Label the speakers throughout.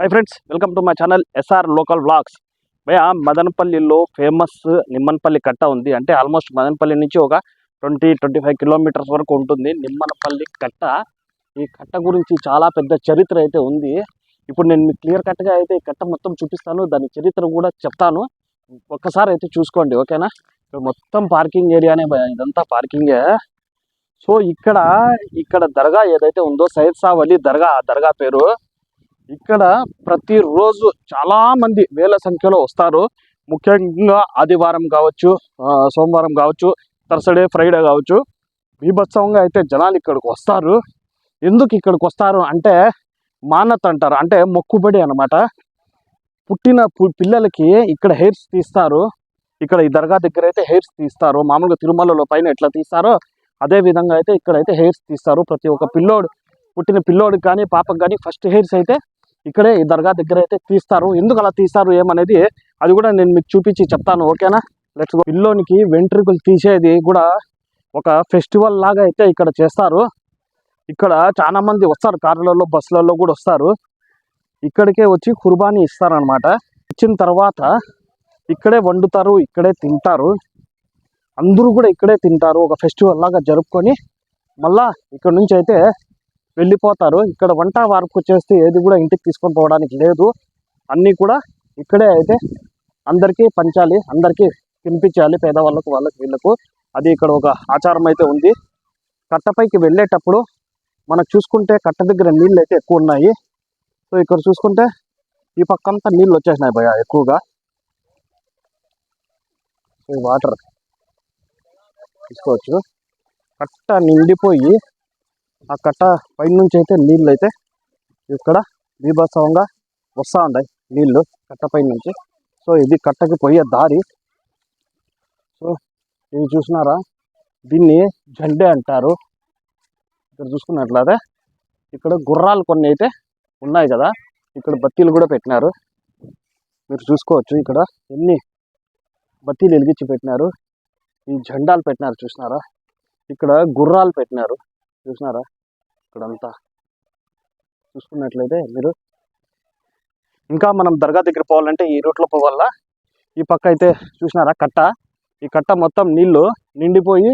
Speaker 1: Hi friends welcome to my channel SR local vlogs భయ మదనపల్లిలో famous Nimmanapalli కట్ట ఉంది. అంటే ఆల్మోస్ట్ మదనపల్లి నుంచి ఒక ట్వంటీ ట్వంటీ ఫైవ్ కిలోమీటర్స్ వరకు ఉంటుంది నిమ్మనపల్లి కట్ట. ఈ కట్ట గురించి చాలా పెద్ద చరిత్ర అయితే ఉంది. ఇప్పుడు నేను మీకు క్లియర్ కట్గా అయితే ఈ కట్ట మొత్తం చూపిస్తాను. దాని చరిత్ర కూడా చెప్తాను. ఒక్కసారి అయితే చూసుకోండి ఓకేనా? ఇక్కడ మొత్తం పార్కింగ్ ఏరియానే ఇదంతా పార్కింగే సో ఇక్కడ ఇక్కడ దర్గా ఏదైతే ఉందో సైద్ షా అలీ దర్గా ఆ దర్గా పేరు. ఇక్కడ ప్రతిరోజు చాలా మంది వేల సంఖ్యలో వస్తారు. ముఖ్యంగా ఆదివారం కావచ్చు సోమవారం కావచ్చు థర్స్డే ఫ్రైడే కావచ్చు. బీభత్సవంగా అయితే జనాలు ఇక్కడికి వస్తారు. ఎందుకు ఇక్కడికి వస్తారు అంటే మానత్ అంటారు. అంటే మొక్కుబడి అన్నమాట. పుట్టిన పు- పిల్లలకి ఇక్కడ హెయిర్స్ తీస్తారు. ఇక్కడ ఈ దర్గా దగ్గర అయితే హెయిర్స్ తీస్తారు. మామూలుగా తిరుమలలో పైన ఎట్లా తీస్తారో అదే విధంగా అయితే ఇక్కడైతే హెయిర్స్ తీస్తారు. ప్రతి ఒక్క పిల్లోడు పుట్టిన పిల్లోడికి కానీ పాపకు కానీ ఫస్ట్ హెయిర్స్ అయితే ఇక్కడే ఈ దర్గా దగ్గర అయితే తీస్తారు. ఎందుకు అలా తీస్తారు? ఏమనేది అది కూడా నేను మీకు చూపించి చెప్తాను. ఓకేనా? లెట్స్ గో పిల్లోనికి వెంట్రుకలు తీసేది కూడా ఒక ఫెస్టివల్ లాగా అయితే ఇక్కడ చేస్తారు. ఇక్కడ చాలా మంది వస్తారు. కార్లలో బస్సులలో కూడా వస్తారు. ఇక్కడికే వచ్చి కుర్బానీ ఇస్తారనమాట ఇచ్చిన తర్వాత ఇక్కడే వండుతారు ఇక్కడే తింటారు. అందరూ కూడా ఇక్కడే తింటారు. ఒక ఫెస్టివల్ లాగా జరుపుకొని మళ్ళా ఇక్కడ నుంచి అయితే వెళ్ళిపోతారు. ఇక్కడ వంట వార్పు చేస్తే ఏది కూడా ఇంటికి తీసుకొని పోవడానికి లేదు. అన్నీ కూడా ఇక్కడే అయితే అందరికీ పంచాలి అందరికీ తినిపించాలి పేదవాళ్ళకు వాళ్ళకి వీళ్ళకు. అది ఇక్కడ ఒక ఆచారం అయితే ఉంది. కట్టపైకి వెళ్ళేటప్పుడు మనకు చూసుకుంటే కట్ట దగ్గర నీళ్ళు అయితే ఎక్కువ ఉన్నాయి. సో ఇక్కడ చూసుకుంటే ఈ పక్కంతా నీళ్ళు వచ్చేసినాయి భయ ఎక్కువగా. వాటర్ తీసుకోవచ్చు. కట్ట నిండిపోయి ఆ కట్ట పైనుంచి అయితే నీళ్ళు అయితే ఇక్కడ బీభత్సవంగా వస్తూ ఉన్నాయి నీళ్ళు కట్టపై నుంచి సో ఇది కట్టకి పోయే దారి. సో ఇది చూసినారా? దీన్ని జండే అంటారు. ఇక్కడ చూసుకున్నట్లయితే ఇక్కడ గుర్రాలు కొన్ని అయితే ఉన్నాయి కదా. ఇక్కడ బత్తీలు కూడా పెట్టినారు. మీరు చూసుకోవచ్చు ఇక్కడ ఎన్ని బత్తీలు వెలిగించి పెట్టినారు. ఈ జెండాలు పెట్టినారు చూసినారా? ఇక్కడ గుర్రాలు పెట్టినారు. చూసినారా? ఇక్కడంతా చూసుకున్నట్లయితే మీరు ఇంకా మనం దర్గా దగ్గర పోవాలంటే ఈ రూట్లో పోవాల? ఈ పక్క అయితే చూసినారా? కట్ట. ఈ కట్ట మొత్తం నీళ్ళు నిండిపోయి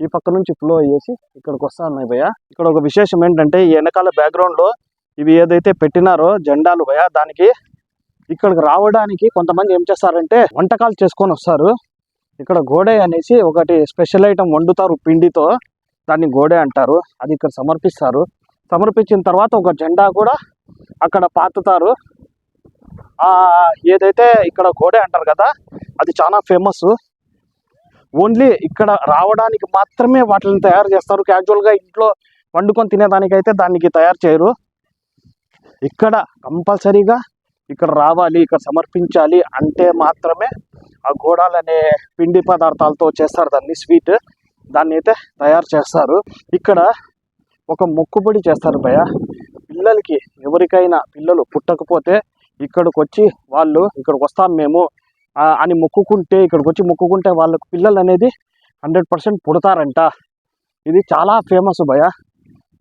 Speaker 1: ఈ పక్క నుంచి ఫ్లో అయ్యేసి ఇక్కడికి వస్తా ఉన్నాయి భయ్య. ఇక్కడ ఒక విశేషం ఏంటంటే ఈ వెనకాల బ్యాక్గ్రౌండ్లో లో ఇవి ఏదైతే పెట్టినారో జెండాలు భయ దానికి ఇక్కడికి రావడానికి కొంతమంది ఏం చేస్తారంటే వంటకాలు చేసుకొని వస్తారు. ఇక్కడ గోడే అనేసి ఒకటి స్పెషల్ ఐటమ్ వండుతారు పిండితో. దాన్ని గోడే అంటారు. అది ఇక్కడ సమర్పిస్తారు. సమర్పించిన తర్వాత ఒక జెండా కూడా అక్కడ పాతుతారు. ఏదైతే ఇక్కడ గోడే అంటారు కదా అది చాలా ఫేమస్ ఓన్లీ ఇక్కడ రావడానికి మాత్రమే వాటిని తయారు చేస్తారు. క్యాజువల్గా ఇంట్లో వండుకొని తినేదానికైతే దానికి తయారు చేయరు. ఇక్కడ కంపల్సరీగా ఇక్కడ రావాలి ఇక్కడ సమర్పించాలి అంటే మాత్రమే ఆ గోడాలు అనే పిండి పదార్థాలతో చేస్తారు దాన్ని స్వీట్. దాన్ని అయితే తయారు చేస్తారు. ఇక్కడ ఒక మొక్కుబడి చేస్తారు భయ పిల్లలకి ఎవరికైనా పిల్లలు పుట్టకపోతే ఇక్కడికి వచ్చి వాళ్ళు ఇక్కడికి వస్తాం మేము అని మొక్కుకుంటే ఇక్కడికి వచ్చి మొక్కుకుంటే వాళ్ళకు పిల్లలు అనేది హండ్రెడ్ పర్సెంట్ పుడతారంట. ఇది చాలా ఫేమస్ భయ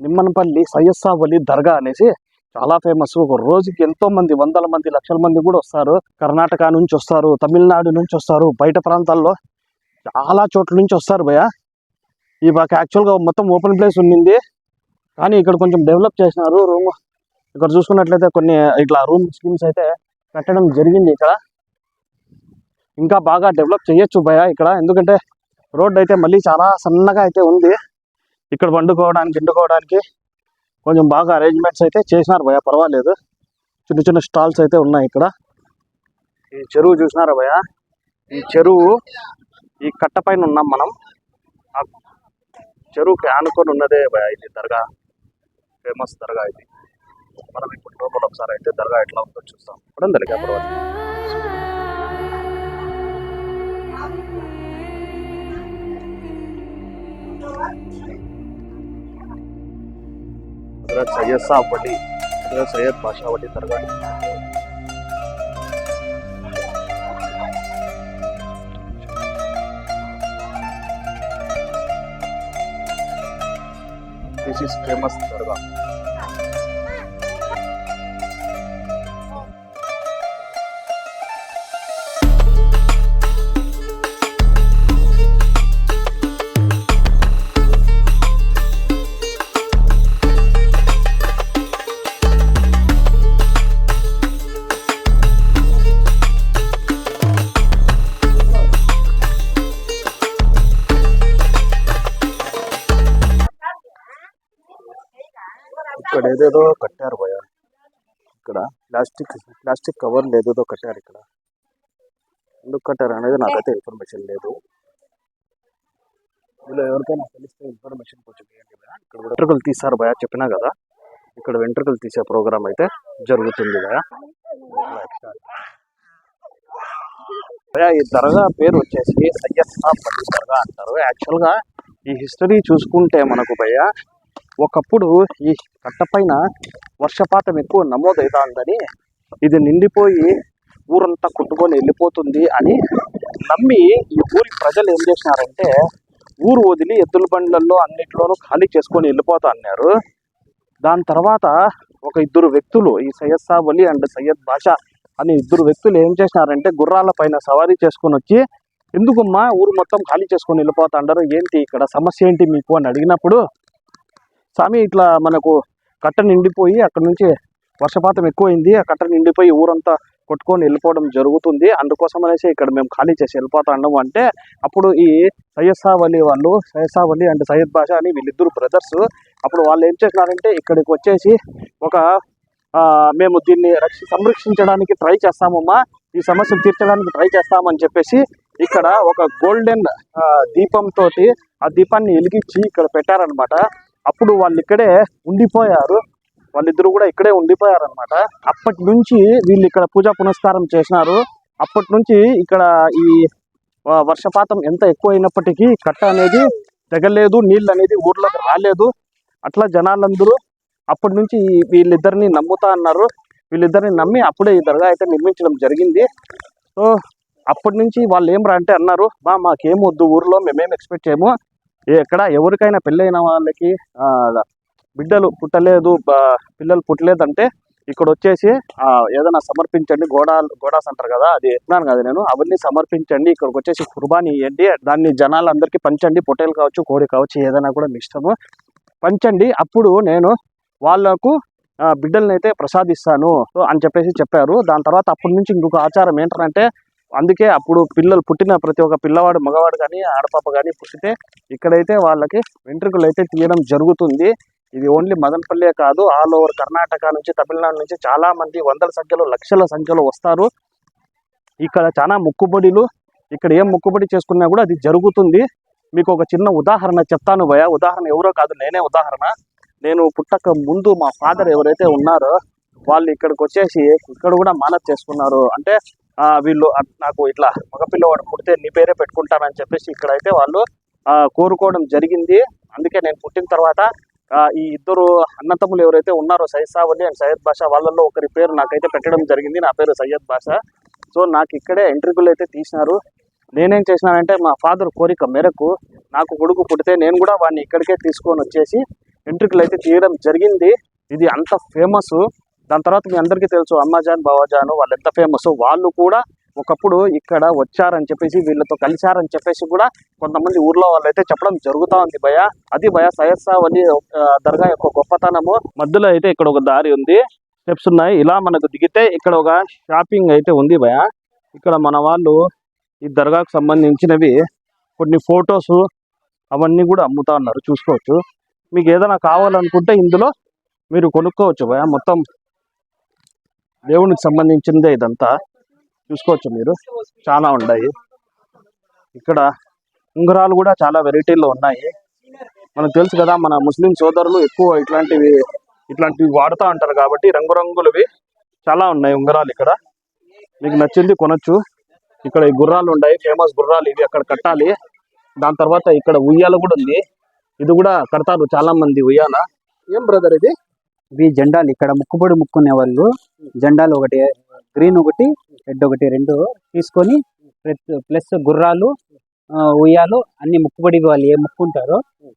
Speaker 1: నిమ్మనపల్లి సయ్యస్సా వలి దర్గా అనేసి చాలా ఫేమస్. ఒక రోజుకి ఎంతో మంది వందల మంది లక్షల మంది కూడా వస్తారు. కర్ణాటక నుంచి వస్తారు తమిళనాడు నుంచి వస్తారు బయట ప్రాంతాల్లో చాలా చోట్ల నుంచి వస్తారు భయ ఈ మాకు యాక్చువల్గా మొత్తం ఓపెన్ ప్లేస్ ఉండింది. కానీ ఇక్కడ కొంచెం డెవలప్ చేసినారు రూమ్ ఇక్కడ చూసుకున్నట్లయితే కొన్ని ఇట్లా రూమ్ స్కీమ్స్ అయితే కట్టడం జరిగింది ఇక్కడ. ఇంకా బాగా డెవలప్ చేయొచ్చు భయ ఇక్కడ. ఎందుకంటే రోడ్ అయితే మళ్ళీ చాలా సన్నగా అయితే ఉంది. ఇక్కడ వండుకోవడానికి ఎండుకోవడానికి కొంచెం బాగా అరేంజ్మెంట్స్ అయితే చేసినారు భయ పర్వాలేదు. చిన్న చిన్న స్టాల్స్ అయితే ఉన్నాయి ఇక్కడ. ఈ చెరువు చూసినారా భయ ఈ చెరువు ఈ కట్ట పైన ఉన్నాం మనం. ఆ చెరువుకి ఆనుకొని ఉన్నదే ఇది దర్గా. ఫేమస్ దర్గా ఇది. మనం ఇప్పుడు లోపల ఒకసారి అయితే దర్గా ఎట్లా ఉందో చూస్తాం. ఇప్పుడు దర్గా పర్వతం సయ్యద్ సాబ్ వడ్డీ. సయ్యద్ బాషా వడ్డీ దర్గా. tesis que más. ఏదేదో కట్టారు భయ ఇక్కడ ప్లాస్టిక్ ప్లాస్టిక్ కవర్లు ఏదేదో కట్టారు ఇక్కడ. ఎందుకు కట్టారు అనేది నాకైతే ఇన్ఫర్మేషన్ లేదు. ఇందులో ఎవరికైనా తెలిస్తే ఇన్ఫర్మేషన్ కొంచెం ఇవ్వండి భయ ఇక్కడ వెంట్రుకలు తీశారు భయ చెప్పినా కదా. ఇక్కడ వెంట్రుకలు తీసే ప్రోగ్రామ్ అయితే జరుగుతుంది భయ భయ ఈ దర్గా పేరు వచ్చేసి సయ్యద్ సాబ్ దర్గా అంటారు. యాక్చువల్గా ఈ హిస్టరీ చూసుకుంటే మనకు భయ ఒకప్పుడు ఈ కట్టపైన వర్షపాతం ఎక్కువ నమోదవుతుందని ఇది నిండిపోయి ఊరంతా కొట్టుకొని వెళ్ళిపోతుంది అని నమ్మి ఈ ఊరి ప్రజలు ఏం చేసినారంటే ఊరు వదిలి ఎద్దుల బండ్లలో అన్నిట్లోనూ ఖాళీ చేసుకొని వెళ్ళిపోతా అన్నారు దాని తర్వాత ఒక ఇద్దరు వ్యక్తులు ఈ సయ్యద్ సాబ్ అలీ అండ్ సయ్యద్ బాషా అని ఇద్దరు వ్యక్తులు ఏం చేసినారంటే గుర్రాల పైన సవారీ చేసుకొని వచ్చి ఎందుకమ్మా ఊరు మొత్తం ఖాళీ చేసుకొని వెళ్ళిపోతా అన్నారు ఏంటి ఇక్కడ సమస్య ఏంటి మీకు? అని అడిగినప్పుడు స్వామి ఇట్లా మనకు కట్ట నిండిపోయి అక్కడ నుంచి వర్షపాతం ఎక్కువైంది. ఆ కట్ట నిండిపోయి ఊరంతా కొట్టుకొని వెళ్ళిపోవడం జరుగుతుంది. అందుకోసం అనేసి ఇక్కడ మేము ఖాళీ చేసి వెళ్ళిపోతా అన్నాము అంటే అప్పుడు ఈ సయ్యద్ అలీ వాళ్ళు సయ్యద్ అలీ అండ్ సయ్యద్ బాషా అని వీళ్ళిద్దరు బ్రదర్స్ అప్పుడు వాళ్ళు ఏం చేసినారంటే ఇక్కడికి వచ్చేసి ఒక మేము దీన్ని రక్ష సంరక్షించడానికి ట్రై చేస్తామమ్మా. ఈ సమస్యను తీర్చడానికి ట్రై చేస్తామని చెప్పేసి ఇక్కడ ఒక గోల్డెన్ దీపంతో ఆ దీపాన్ని వెలిగించి ఇక్కడ పెట్టారనమాట అప్పుడు వాళ్ళు ఇక్కడే ఉండిపోయారు. వాళ్ళిద్దరు కూడా ఇక్కడే ఉండిపోయారనమాట అప్పటి నుంచి వీళ్ళు ఇక్కడ పూజా పునస్కారం చేసినారు. అప్పటి నుంచి ఇక్కడ ఈ వర్షపాతం ఎంత ఎక్కువైనప్పటికీ కట్ట అనేది తెగలేదు నీళ్ళు అనేది ఊర్లోకి రాలేదు. అట్లా జనాలందరూ అప్పటి నుంచి వీళ్ళిద్దరిని నమ్ముతా అన్నారు. వీళ్ళిద్దరిని నమ్మి అప్పుడే ఈ దర్గా అయితే నిర్మించడం జరిగింది. సో అప్పటి నుంచి వాళ్ళు ఏం రా అంటే అన్నారు బా మాకేం వద్దు ఊర్లో మేమేం ఎక్స్పెక్ట్ చేయము. ఎక్కడ ఎవరికైనా పెళ్ళైన వాళ్ళకి బిడ్డలు పుట్టలేదు పిల్లలు పుట్టలేదంటే ఇక్కడ వచ్చేసి ఏదైనా సమర్పించండి గోడా గోడాస్ అంటారు కదా అది ఎత్తున్నాను కదా నేను అవన్నీ సమర్పించండి ఇక్కడికి వచ్చేసి కుర్బానీ ఇవ్వండి దాన్ని జనాలందరికీ పంచండి పొట్టేలు కావచ్చు కోడి కావచ్చు ఏదైనా కూడా మీ ఇష్టము. పంచండి అప్పుడు నేను వాళ్ళకు ఆ, అయితే ప్రసాదిస్తాను అని చెప్పేసి చెప్పారు. దాని తర్వాత అప్పటి నుంచి ఇంకొక ఆచారం ఏంటంటే అందుకే అప్పుడు పిల్లలు పుట్టిన ప్రతి ఒక్క పిల్లవాడు మగవాడు కానీ ఆడపాప కానీ పుట్టితే ఇక్కడైతే వాళ్ళకి వెంట్రుకలు అయితే తీయడం జరుగుతుంది. ఇది ఓన్లీ మదనపల్లే కాదు ఆల్ ఓవర్ కర్ణాటక నుంచి తమిళనాడు నుంచి చాలా మంది వందల సంఖ్యలో లక్షల సంఖ్యలో వస్తారు. ఇక్కడ చాలా ముక్కుబడిలు ఇక్కడ ఏం ముక్కుబడి చేసుకున్నా కూడా అది జరుగుతుంది. మీకు ఒక చిన్న ఉదాహరణ చెప్తాను భయ ఉదాహరణ ఎవరో కాదు నేనే ఉదాహరణ. నేను పుట్టక ముందు మా ఫాదర్ ఎవరైతే ఉన్నారో వాళ్ళు ఇక్కడికి వచ్చేసి ఇక్కడ కూడా మానత్ చేసుకున్నారు. అంటే వీళ్ళు నాకు ఇట్లా మగపిల్లవాడు పుడితే నీ పేరే పెట్టుకుంటానని చెప్పేసి ఇక్కడైతే వాళ్ళు కోరుకోవడం జరిగింది. అందుకే నేను పుట్టిన తర్వాత ఈ ఇద్దరు అన్నతమ్ములు ఎవరైతే ఉన్నారో సయ్యద్ సావలి అండ్ సయ్యద్ బాషా వాళ్ళల్లో ఒకరి పేరు నాకైతే పెట్టడం జరిగింది. నా పేరు సయ్యద్ బాషా. సో నాకు ఇక్కడే ఎంట్రికలు అయితే తీసినారు. నేనేం చేసినానంటే మా ఫాదర్ కోరిక మేరకు నాకు కొడుకు పుడితే నేను కూడా వాడిని ఇక్కడికే తీసుకొని వచ్చేసి ఎంట్రికలు అయితే తీయడం జరిగింది. ఇది అంత ఫేమస్. దాని తర్వాత మీ అందరికీ తెలుసు అమ్మాజాన్ బావాజాను వాళ్ళు ఎంత ఫేమస్ వాళ్ళు కూడా ఒకప్పుడు ఇక్కడ వచ్చారని చెప్పేసి వీళ్ళతో కలిశారని చెప్పేసి కూడా కొంతమంది ఊర్లో వాళ్ళు అయితే చెప్పడం జరుగుతా ఉంది భయ. అది భయ. సయ్యద్ సాబ్ దర్గా యొక్క గొప్పతనము. మధ్యలో అయితే ఇక్కడ ఒక దారి ఉంది. స్టెప్స్ ఉన్నాయి. ఇలా మనకు దిగితే ఇక్కడ ఒక షాపింగ్ అయితే ఉంది భయ. ఇక్కడ మన వాళ్ళు ఈ దర్గాకు సంబంధించినవి కొన్ని ఫొటోస్ అవన్నీ కూడా అమ్ముతా ఉన్నారు. చూసుకోవచ్చు. మీకు ఏదైనా కావాలనుకుంటే ఇందులో మీరు కొనుక్కోవచ్చు భయ. మొత్తం దేవునికి సంబంధించిందే ఇదంతా. చూసుకోవచ్చు మీరు. చాలా ఉన్నాయి ఇక్కడ ఉంగరాలు కూడా చాలా వెరైటీల్లో ఉన్నాయి. మనకు తెలుసు కదా మన ముస్లిం సోదరులు ఎక్కువ ఇట్లాంటివి ఇట్లాంటివి వాడుతూ ఉంటారు కాబట్టి రంగురంగులవి చాలా ఉన్నాయి ఉంగరాలు ఇక్కడ. మీకు నచ్చింది కొనొచ్చు. ఇక్కడ ఈ గుర్రాలు ఉన్నాయి ఫేమస్ గుర్రాలు ఇవి అక్కడ కట్టాలి. దాని తర్వాత ఇక్కడ ఉయ్యాల కూడా ఉంది. ఇది కూడా కడతారు చాలా మంది ఉయ్యాల. ఏం బ్రదర్ ఇది?
Speaker 2: ఇవి జెండాలు. ఇక్కడ ముక్కుబడి ముక్కునే వాళ్ళు జెండాలు ఒకటి గ్రీన్ ఒకటి రెడ్ ఒకటి రెండు తీసుకొని ప్లస్ గుర్రాలు ఆ, ఉయ్యాలు అన్ని ముక్కుబడి వాళ్ళు ఏ ముక్కుంటారో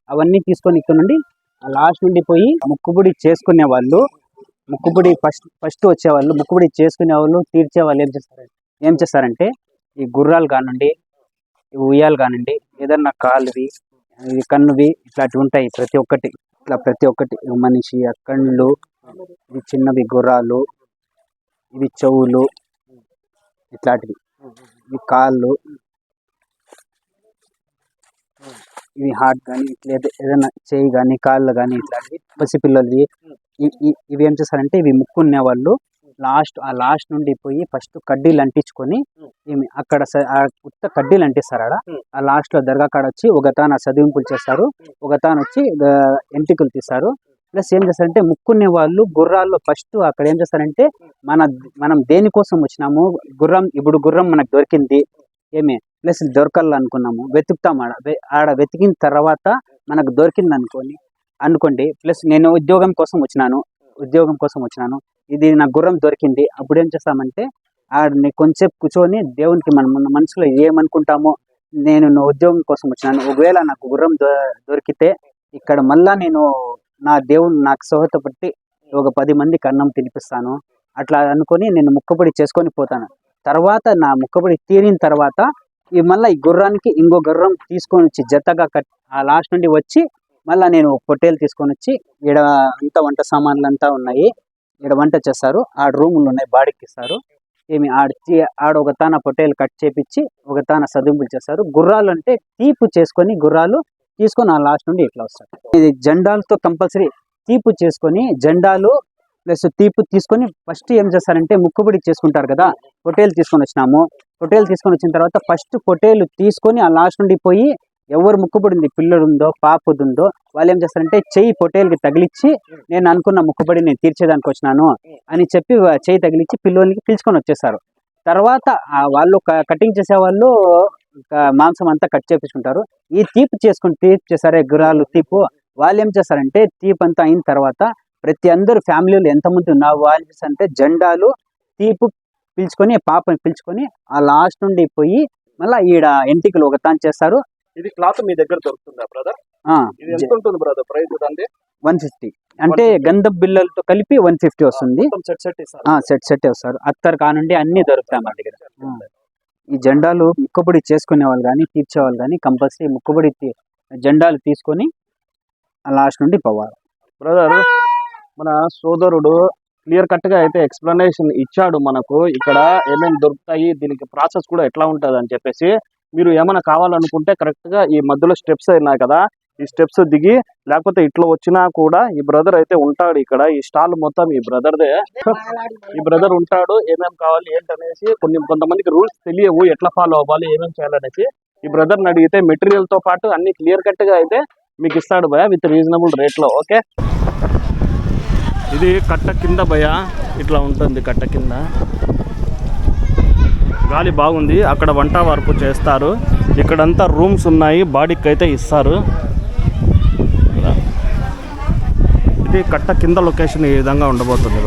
Speaker 2: అవన్నీ తీసుకొని ఇక్కడ నుండి లాస్ట్ నుండి పోయి ముక్కుబడి చేసుకునే వాళ్ళు ముక్కుబడి ఫస్ట్ ఫస్ట్ వచ్చేవాళ్ళు ముక్కుబడి చేసుకునే వాళ్ళు తీర్చే వాళ్ళు ఏం చేస్తారు ఏం చేస్తారంటే ఈ గుర్రాలు కానివ్వండి ఈ ఉయ్యాలు కానివ్వండి ఏదన్నా కాలువి కన్నువి ఇట్లాంటివి ఉంటాయి ప్రతి ఒక్కటి. ఇట్లా ప్రతి ఒక్కటి. మనిషి కళ్ళు ఇవి చిన్నవి గుర్రాలు ఇవి చెవులు ఇట్లాంటివి. ఇవి కాళ్ళు ఇవి హార్ట్ కానీ ఇట్లా ఏదైనా చేయి కానీ కాళ్ళు కానీ ఇట్లాంటివి. పసిపిల్లలవి ఇవి ఏం చేస్తారంటే ఇవి ముక్కునే వాళ్ళు లాస్ట్ ఆ లాస్ట్ నుండి పోయి ఫస్ట్ కడ్డీలు అంటించుకొని ఏమి అక్కడ ఉత్త కడ్డీలు అంటిస్తారు ఆడ. ఆ లాస్ట్లో దర్గా కాడ వచ్చి ఒక తాన చదివింపులు చేస్తారు. ఒక తాను వచ్చి ఎంటికలు తీస్తారు. ప్లస్ ఏం చేస్తారంటే ముక్కునే వాళ్ళు గుర్రాల్లో ఫస్ట్ అక్కడ ఏం చేస్తారంటే మన మనం దేనికోసం వచ్చినాము గుర్రం ఇప్పుడు గుర్రం మనకు దొరికింది. ఏమి ప్లస్ దొరకాలి అనుకున్నాము. వెతుకుతాం ఆడ. ఆడ వెతికిన తర్వాత మనకు దొరికింది అనుకోని అనుకోండి. ప్లస్ నేను ఉద్యోగం కోసం వచ్చినాను. ఉద్యోగం కోసం వచ్చినాను. ఇది నా గుర్రం దొరికింది. అప్పుడు ఏం చేస్తామంటే ఆడని కొంచెంసేపు కూర్చొని దేవునికి మన మనసులో ఏమనుకుంటామో నేను నా ఉద్యోగం కోసం వచ్చినాను. ఒకవేళ నాకు గుర్రం దొ- దొరికితే ఇక్కడ మళ్ళా నేను నా దేవుని నాకు సోహత పట్టి ఒక పది మందికి అన్నం తినిపిస్తాను. అట్లా అనుకొని నేను ముక్కబడి చేసుకొని పోతాను. తర్వాత నా ముక్కబడి తీరిన తర్వాత ఈ మళ్ళీ ఈ గుర్రానికి ఇంకో గుర్రం తీసుకొని వచ్చి జతగా కట్ ఆ లాస్ట్ నుండి వచ్చి మళ్ళీ నేను పొట్టేలు తీసుకొని వచ్చి ఈడ అంతా వంట సామాన్లు అంతా ఉన్నాయి. ఈడ వంట చేస్తారు. ఆడ రూములు ఉన్నాయి బాడీకి ఇస్తారు ఏమి ఆడ ఆడ ఒక తాన పొట్టేలు కట్ చేపించి ఒక తాన సదుంపులు చేస్తారు. గుర్రాలు అంటే తీపు చేసుకొని గుర్రాలు తీసుకొని ఆ లాస్ట్ నుండి ఇట్లా వస్తారు. ఇది జెండాలతో కంపల్సరీ తీపు చేసుకొని జెండాలు ప్లస్ తీపు తీసుకొని ఫస్ట్ ఏం చేస్తారంటే ముక్కుబడి చేసుకుంటారు కదా పొట్టేలు తీసుకొని వచ్చినాము. పొట్టేలు తీసుకొని వచ్చిన తర్వాత ఫస్ట్ పొట్టేలు తీసుకొని ఆ లాస్ట్ నుండి పోయి ఎవరు ముక్కుబడింది పిల్లడు ఉందో పాపది ఉందో వాళ్ళు ఏం చేస్తారంటే చెయ్యి పొట్టేలుకి తగిలిచ్చి నేను అనుకున్న ముక్కుబడి నేను తీర్చేదానికి వచ్చినాను అని చెప్పి చెయ్యి తగిలిచ్చి పిల్లోనికి పిలుచుకొని వచ్చేసారు. తర్వాత వాళ్ళు కటింగ్ చేసే వాళ్ళు మాంసం అంతా కట్ చేపించుకుంటారు. ఈ తీపి చేసుకుని తీపి చేసారే గుర్రాలు తీపు వాళ్ళు ఏం చేస్తారంటే తీపి అంతా అయిన తర్వాత ప్రతి అందరు ఫ్యామిలీలో ఎంతమంది ఉన్నా వాళ్ళు ఏం చేస్తారంటే జెండాలు తీపు పిలుచుకొని పాపని పిలుచుకొని ఆ లాస్ట్ నుండి పోయి మళ్ళీ ఈడ ఎంటికలు ఒకతాను చేస్తారు.
Speaker 1: ఇది క్లాత్ మీ దగ్గర దొరుకుతుందా బ్రదర్ ఇది ఎంత ఉంటుంది బ్రదర్ ప్రైస్ అండి
Speaker 2: వన్ ఫిఫ్టీ. అంటే గంధం బిల్లలతో కలిపి వన్ ఫిఫ్టీ వస్తుంది.
Speaker 1: సెట్ సెట్
Speaker 2: సెట్ సెట్ వస్తారు. అత్తర్ కానుండి అన్ని దొరుకుతాయి మా దగ్గర. ఈ జెండాలు ముక్కుబడి చేసుకునే వాళ్ళు కానీ తీర్చే వాళ్ళు కానీ కంపల్సరీ ముక్కుబడి జెండాలు తీసుకొని లాస్ట్ నుండి పోవాలి.
Speaker 1: బ్రదర్ మన సోదరుడు క్లియర్ కట్గా అయితే ఎక్స్ప్లెనేషన్ ఇచ్చాడు మనకు. ఇక్కడ ఏమేమి దొరుకుతాయి దీనికి ప్రాసెస్ కూడా ఎట్లా ఉంటది అని చెప్పేసి మీరు ఏమైనా కావాలనుకుంటే కరెక్ట్గా ఈ మధ్యలో స్టెప్స్ ఉన్నాయి కదా ఈ స్టెప్స్ దిగి లేకపోతే ఇట్లా వచ్చినా కూడా ఈ బ్రదర్ అయితే ఉంటాడు ఇక్కడ. ఈ స్టాల్ మొత్తం ఈ బ్రదర్దే ఈ బ్రదర్ ఉంటాడు ఏమేమి కావాలి ఏంటనేసి కొన్ని కొంతమందికి రూల్స్ తెలియవు ఎట్లా ఫాలో అవ్వాలి ఏమేమి చేయాలనేసి. ఈ బ్రదర్ని అడిగితే మెటీరియల్తో పాటు అన్ని క్లియర్ కట్గా అయితే మీకు ఇస్తాడు భయ విత్ రీజనబుల్ రేట్లో ఓకే? ఇది కట్ట కింద భయ ఇట్లా ఉంటుంది కట్ట కింద. గాలి బాగుంది. అక్కడ వంట వరకు చేస్తారు. ఇక్కడంతా రూమ్స్ ఉన్నాయి. బాడీకి అయితే ఇస్తారు. ఇది కట్ట కింద లొకేషన్ ఈ విధంగా ఉండబోతుంది.